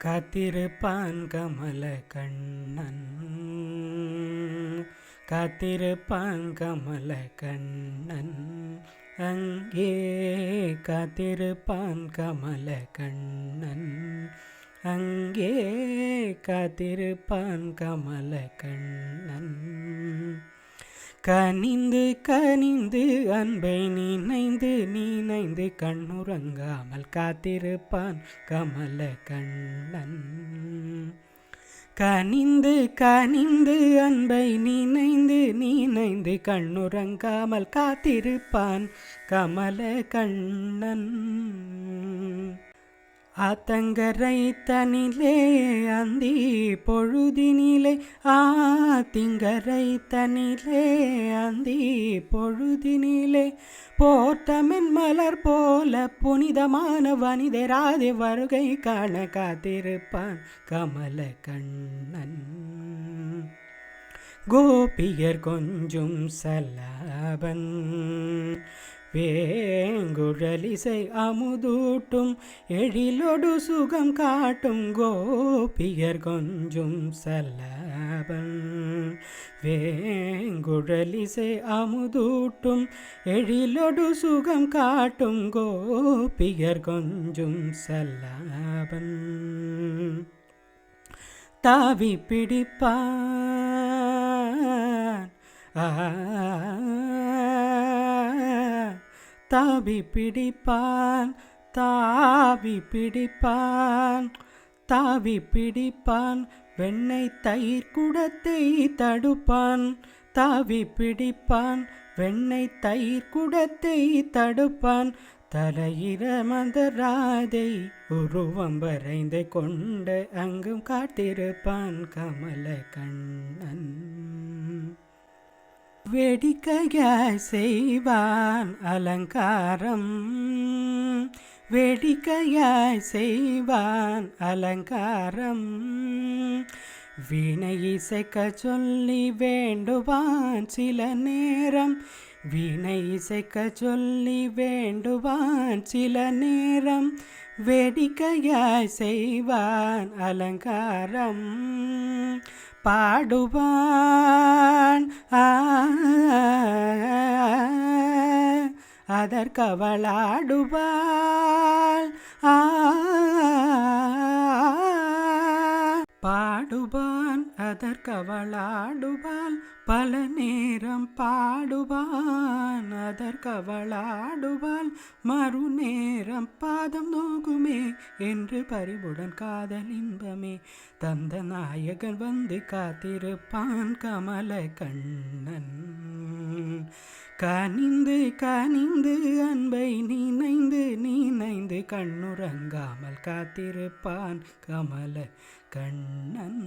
காத்திருப்பான் கமல கண்ணன் காத்திருப்பான் கமல கண்ணன் அங்கே காத்திருப்பான் கமல கண்ணன் அங்கே காத்திருப்பான் கமல கண்ணன் கனிந்து கனிந்து அன்பை நினைந்து நீ நினைந்து கண்ணுறங்காமல் காத்திருப்பான் கமல கண்ணன். கனிந்து கனிந்து அன்பை நினைந்து நினைந்து கண்ணுறங்காமல் காத்திருப்பான் கமல கண்ணன். ஆத்தங்கரை தனிலே அந்தி பொழுதினிலே ஆத்திங்கரை தனிலே அந்தி பொழுதினிலே. போர்த்தமின் மலர் போல புனிதமான வனிதராதி வருகை காண காத்திருப்பான் கமல கண்ணன். கோபியர் கொஞ்சும் சலாபன். வேங்குழலிசை அமுதூட்டும் எழிலொடு சுகம் காட்டும் கோபியர் கொஞ்சும் சல்லாபன். வேங்குழலிசை அமுதூட்டும் எழிலொடு சுகம் காட்டும் கோபியர் கொஞ்சும் சல்லாபன். தாவி பிடிப்பான். ஆ தாவி பிடிப்பான் தாவி பிடிப்பான் தாவி பிடிப்பான் வெண்ணெய் தயிர் குடத்தை தடுப்பான் தாவி பிடிப்பான் வெண்ணெய் தயிர் குடத்தை தடுப்பான் தலையிர மந்தராதை உருவம் வரைந்து கொண்டு அங்கும் காத்திருப்பான் கமல கண்ணன் வேடிக்கையாய் செய்வான் அலங்காரம். வேடிக்கையாய் செய்வான் அலங்காரம். வீணை இசைக்க சொல்லி வேண்டுவான் சில நேரம். வீணை இசைக்க சொல்லி வேண்டுவான் சில நேரம். வேடிக்கையாய் செய்வான் அலங்காரம். பாடுவான். அதற்கவளாடுவாள் அதற்கவளாடுவாள் பல நேரம் பாடுவான். அதற்கவளாடுவாள் மறுநேரம் பாதம் நோகுமே என்று பறிவுடன் காதல் இன்பமே. தந்த நாயகன் வந்து காத்திருப்பான் கமல கண்ணன் கனிந்து கனிந்து அன்பை நினைந்து நினைந்து கண்ணுறங்காமல் காத்திருப்பான் கமல கண்ணன்